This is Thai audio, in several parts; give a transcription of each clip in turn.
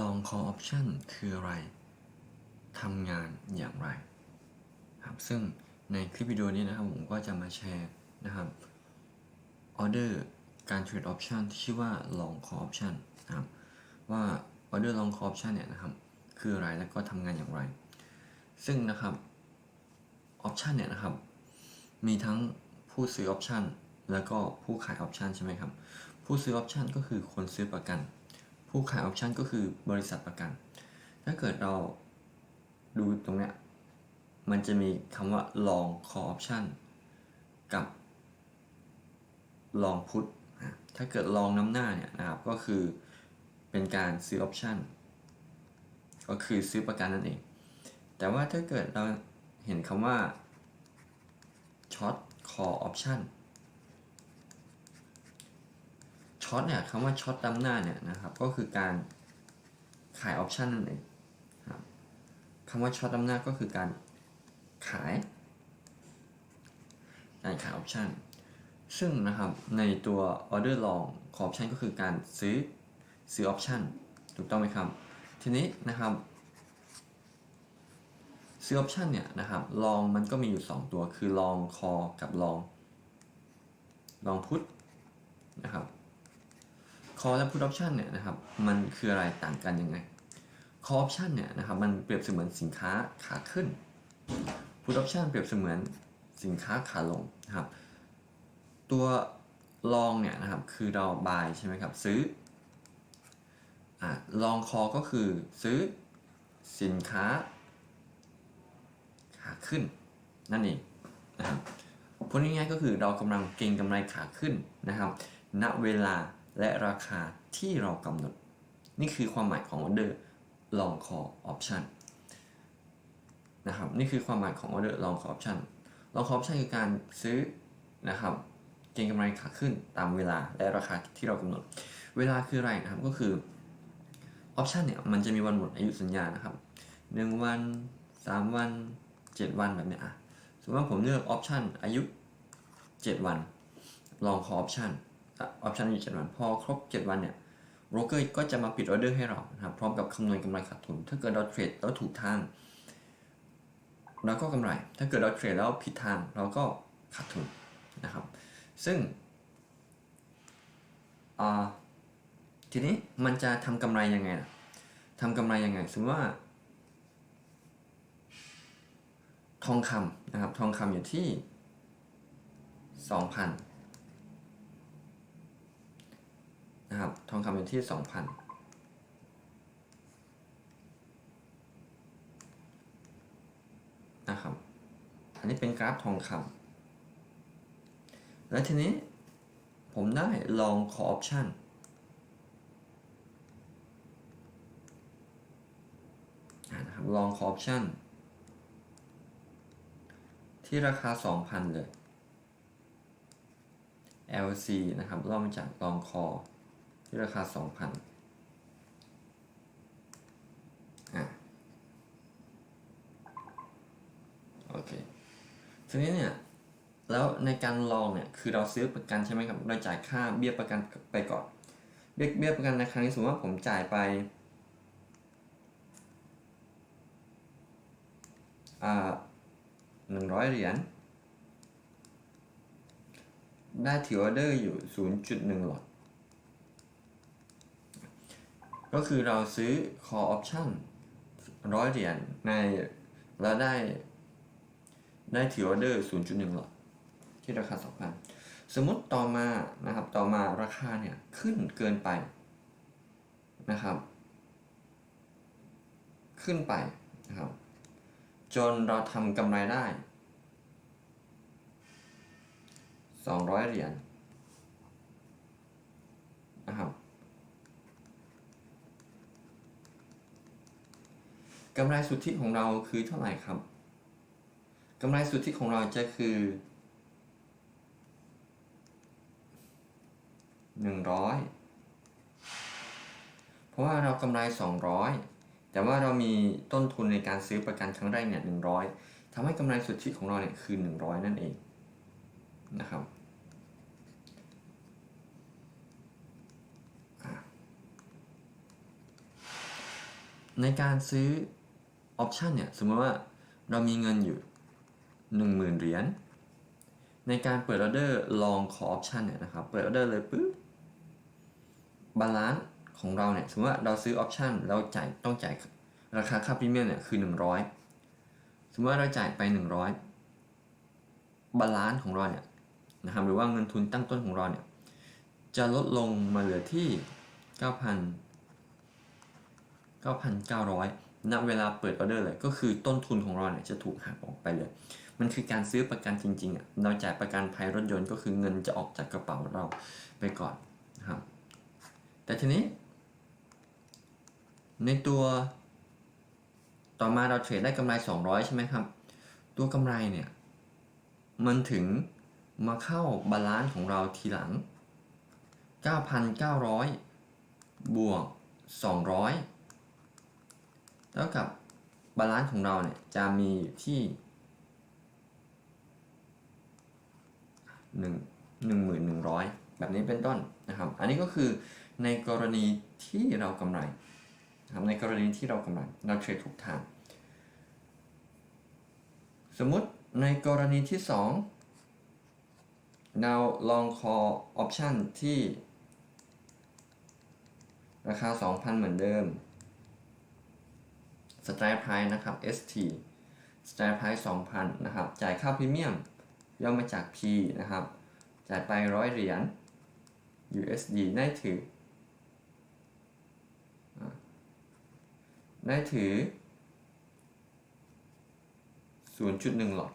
long call option คืออะไร ทำงานอย่างไรครับซึ่งในคลิปวิดีโอนี้นะครับผมก็จะมาแชร์นะครับออเดอร์การเทรดออปชันที่ชื่อว่า long call option นะครับว่าออเดอร์ long call option เนี่ยนะครับคืออะไรแล้วก็ทำงานอย่างไร ซึ่งนะครับออปชันเนี่ยนะครับมีทั้งผู้ซื้อออปชันแล้วก็ผู้ขายออปชันใช่ไหมครับ ผู้ซื้อออปชันก็คือคนซื้อประกัน ผู้ขายออปชันก็คือบริษัทประกัน ถ้าเกิดเราดูตรงเนี้ยมันจะมีคำว่า long call option กับ long put ถ้าเกิด long น้ำหน้าเนี่ยนะครับก็คือเป็นการซื้อ option ก็คือซื้อประกันนั่นเอง แต่ว่าถ้าเกิดเราเห็นคำว่า short call option ช็อตเนี่ยคำว่าช็อตดำหน้าเนี่ยนะครับก็คือการขายออปชันนั่นเองครับคำว่าช็อตดำหน้าก็คือการขายการขายออปชันซึ่งนะครับในตัว order long ของออปชันก็คือการซื้อซื้อออปชันถูกต้องไหมครับ ทีนี้นะครับซื้อออปชันเนี่ยนะครับลองมันก็มีอยู่ 2 ตัวคือลองคอกับลองลองพุทนะครับ call และ put option เนี่ยนะครับมันคืออะไรต่างกันยังไง call option เนี่ยนะครับมันเปรียบเสมือนสินค้าขาขึ้น put option เปรียบเสมือนสินค้าขาลงนะครับ ตัว long เนี่ยนะครับคือเรา buy ใช่ไหมครับซื้ออ่า long call ก็คือซื้อสินค้าขาขึ้นนั่นเองนะครับพูดง่ายๆก็คือเรากำลังเก็งกำไรขาขึ้นนะครับ ณเวลา และราคาที่เรากำหนด นี่คือความหมายของ order long call option นะครับนี่คือความหมายของ order long call option long call option คือการซื้อนะครับเก็งกำไรขาขึ้นตามเวลาและราคาที่เรากำหนด เวลาคืออะไรนะครับก็คือ option เนี่ยมันจะมีวันหมดอายุสัญญานะครับ 1 วัน 3 วัน 7 วันแบบเนี้ยอะสมมติว่าผมเลือก option อายุ 7 วัน long call option ออปชันอยู่7วัน พอครบ 7 วันเนี่ยโบรกเกอร์ก็จะมาปิดออเดอร์ให้เรานะครับพร้อมกับคำนวณกำไรขาดทุน ถ้าเกิดเราเทรดแล้วถูกทางเราก็กำไร ถ้าเกิดเราเทรดแล้วผิดทางเราก็ขาดทุนนะครับ ซึ่งทีนี้มันจะทำกำไรยังไงล่ะทำกำไรยังไง สมมติว่า ทองคำนะครับ ทองคำอยู่ที่ 2,000 นะครับ ทองคำอยู่ที่ 2,000 นะครับ อันนี้เป็นกราฟทองคำและทีนี้ผมได้ลองขอออปชันนะครับลองขอออปชันที่ราคา 2,000 เลย LC นะครับริ่มาจากลองคอ ที่ราคา 2,000อะโอเคทีนี้เนี่ยแล้วในการลองเนี่ยคือเราซื้อประกันใช่ไหมครับเราจ่ายค่าเบี้ยประกันไปก่อนเบี้ยเบี้ยประกันในครั้งนี้สมมติว่าผมจ่ายไปหนึ่งร้อยเหรียญได้ถือออเดอร์อยู่ 0.1 หลอด ก็คือเราซื้อ call option ร้อยเหรียญในแล้วได้ ได้ถือออเดอร์ 0.1 หลอดที่ราคา 2,000 สมมติต่อมานะครับต่อมาราคาเนี่ยขึ้นเกินไปนะครับ ขึ้นไปนะครับ จนเราทำกำไรได้ 200 เหรียญนะครับ กำไรสุทธิของเราคือเท่าไหร่ครับกำไรสุทธิของเราจะคือ100เพราะว่าเรากำไร200แต่ว่าเรามีต้นทุนในการซื้อประกันครั้งแรกเนี่ย100ทำให้กำไรสุทธิของเราเนี่ยคือ100นั่นเองนะครับในการซื้อ ออปชันเนี่ยสมมติว่าเรามีเงินอยู่ 10,000 เหรียญในการเปิดออเดอร์ลองขอออปชันเนี่ยนะครับเปิดออเดอร์เลยปุ๊บบาลานซ์ของเราเนี่ยสมมติว่าเราซื้อออปชันเราจ่ายต้องจ่ายราคาค่าพรีเมียมเนี่ยคือ 100 สมมติว่าเราจ่ายไป 100 บาลานซ์ของเราเนี่ยนะครับหรือว่าเงินทุนตั้งต้นของเราเนี่ยจะลดลงมาเหลือที่ 9,000 9,900 ณเวลาเปิดออเดอร์เลยก็คือต้นทุนของเราเนี่ยจะถูกหักออกไปเลย มันคือการซื้อประกันจริงๆอะเราจ่ายประกันภัยรถยนต์ก็คือเงินจะออกจากกระเป๋าเราไปก่อนนะครับ แต่ทีนี้ ในตัวต่อมาเราเทรดได้กำไร 200 ใช่ไหมครับ ตัวกำไรเนี่ย มันถึงมาเข้าบาลานซ์ของเราทีหลัง 9,900 บวก 200 เท่ากับบาลานซ์ของเราเนี่ยจะมีอยู่ที่หนึ่งหนึ่งหมื่นหนึ่งร้อยแบบนี้เป็นต้นนะครับ อันนี้ก็คือในกรณีที่เรากำไรนะครับในกรณีที่เรากำไรเราเทรดถูกทาง สมมุติในกรณีที่ 2 เราลองคอออปชันที่ ราคา 2,000 เหมือนเดิม Strike Price นะครับ ST Strike Price 2,000นะครับ จ่ายค่าพรีเมียมย่อมาจาก P นะครับ จ่ายไปร้อยเหรียญ USD ได้ถือ ได้ถือ 0.1 หลอด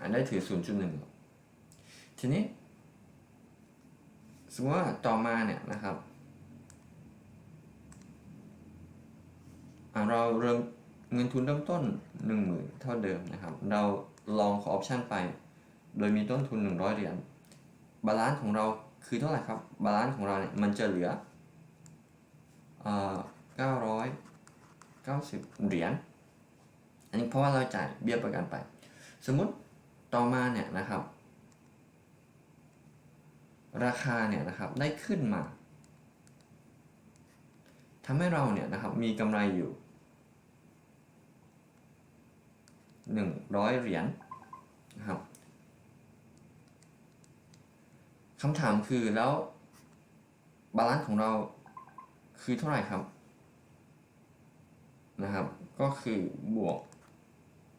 อันได้ถือ 0.1 หลอดทีนี้ สมมติว่าต่อมาเนี่ยนะครับอะ เราเริ่มเงินทุนเริ่มต้น 10,000 เท่าเดิมนะครับ เราลองขอออปชันไป โดยมีต้นทุน 100 เหรียญบาลานซ์ของเราคือเท่าไหร่ครับ บาลานซ์ของเราเนี่ยมันจะเหลืออ่า990เหรียญ อันนี้เพราะว่าเราจ่ายเบี้ยประกันไป สมมุติต่อมาเนี่ยนะครับ ราคาเนี่ยนะครับได้ขึ้นมาทำให้เราเนี่ยนะครับมีกำไรอยู่ 100 เหรียญนะครับคำถามคือแล้วบาลานซ์ของเราคือเท่าไหร่ครับนะครับ ก็คือบวก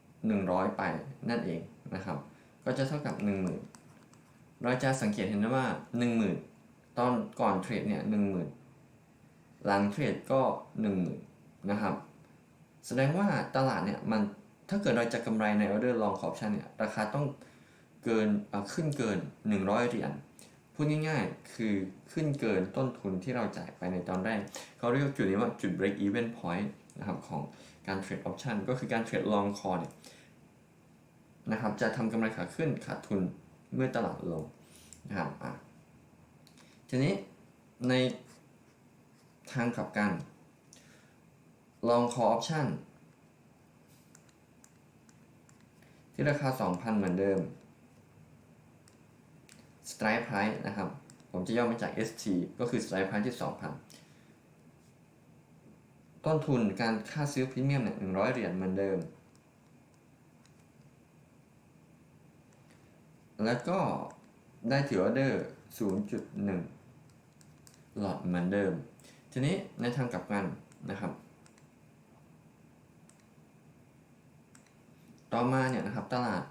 100 ไปนั่นเองนะครับ ก็จะเท่ากับ 10,000 เราจะสังเกตเห็นได้ว่า 10,000 ตอนก่อนเทรดเนี่ย 10,000 หลังเทรดก็ 10,000 นะครับ แสดงว่าตลาดเนี่ยมัน ถ้าเกิดเราจะกำไรในออเดอร์ลองคอ p ชั่นเนี่ยราคาต้องเกินขึ้นเกิน 100 เหรียญพูดง่ายๆ คือขึ้นเกินต้นทุนที่เราจ่ายไปในตอนแรก เขาเรียกจุดนี้ว่าจุด break even point นะครับของการเทรดออปชันก็คือการเทรดลองคอเนี่ยนะครับจะทำกำไรขาขึ้นขาดทุนเมื่อตลาดลงนะครับอะทีนี้ในทางกลับกันลองคอออปชัน ที่ราคา 2,000 เหมือนเดิม Strike Price นะครับ ผมจะย่อมาจาก ST ก็คือ Strike Price ที่ 2,000 ต้นทุนการค่าซื้อพรีเมียมเนี่ย100 เหรียญเหมือนเดิม แล้วก็ได้ถือออเดอร์ 0.1 หลอดเหมือนเดิม ทีนี้ในทางกลับกันนะครับ ต่อมาเนี่ยนะครับตลาด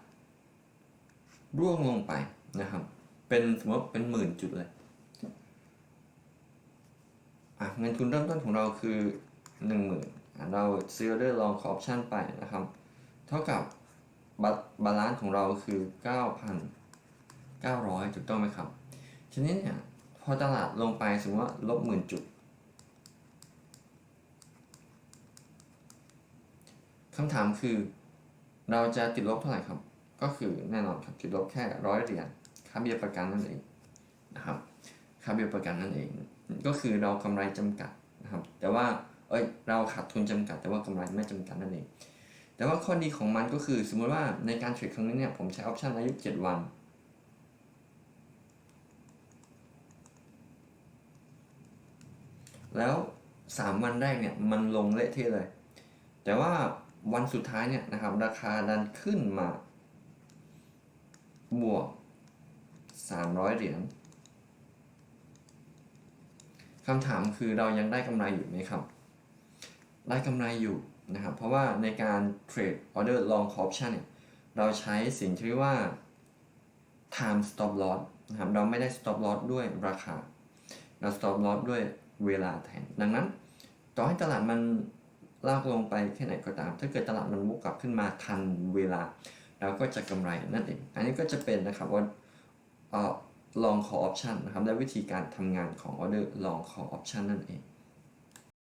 ร่วงลงไปนะครับ เป็นสมมติเป็นหมื่นจุดเลยอะเงินทุนเริ่มต้นของเราคือหนึ่งหมื่นเราซื้อออเดอร์ลองคออปชั่นไปนะครับ เท่ากับบบาลานซ์ของเราคือ 9,900 ถูกต้องไหมครับ ทีนี้เนี่ยพอตลาดลงไปสมมติว่าลบหมื่นจุดคำถามคือ เราจะติดลบเท่าไหร่ครับ ก็คือแน่นอนครับติดลบแค่ร้อยเหรียญค่าเบี้ยประกันนั่นเองนะครับค่าเบี้ยประกันนั่นเอง ก็คือเรากำไรจำกัดนะครับ แต่ว่าเอ้ยเราขาดทุนจำกัด แต่ว่ากำไรไม่จำกัดนั่นเอง แต่ว่าข้อดีของมันก็คือสมมติว่าในการเทรดครั้งนี้เนี่ยผมใช้ออปชันอายุ 7 วันแล้ว 3 วันแรกเนี่ยมันลงเละเทะเลย แต่ว่า วันสุดท้ายเนี่ยนะครับ ราคาดันขึ้นมา บวก 300 เหรียญคำถามคือเรายังได้กำไรอยู่ไหมครับ ได้กำไรอยู่นะครับ เพราะว่าในการเทรดออเดอร์ long call option เนี่ยเราใช้สิ่งที่เรียกว่า time stop loss นะครับเราไม่ได้ stop loss ด้วยราคา เรา stop loss ด้วยเวลาแทน ดังนั้น ต่อให้ตลาดมัน ลากลงไปแค่ไหนก็ตาม ถ้าเกิดตลาดมันมุกกลับขึ้นมาทันเวลาเราก็จะกำไรนั่นเอง อันนี้ก็จะเป็นนะครับว่าลองขอออปชันนะครับและวิธีการทำงานของออเดอร์ลองขอออปชันนั่นเอง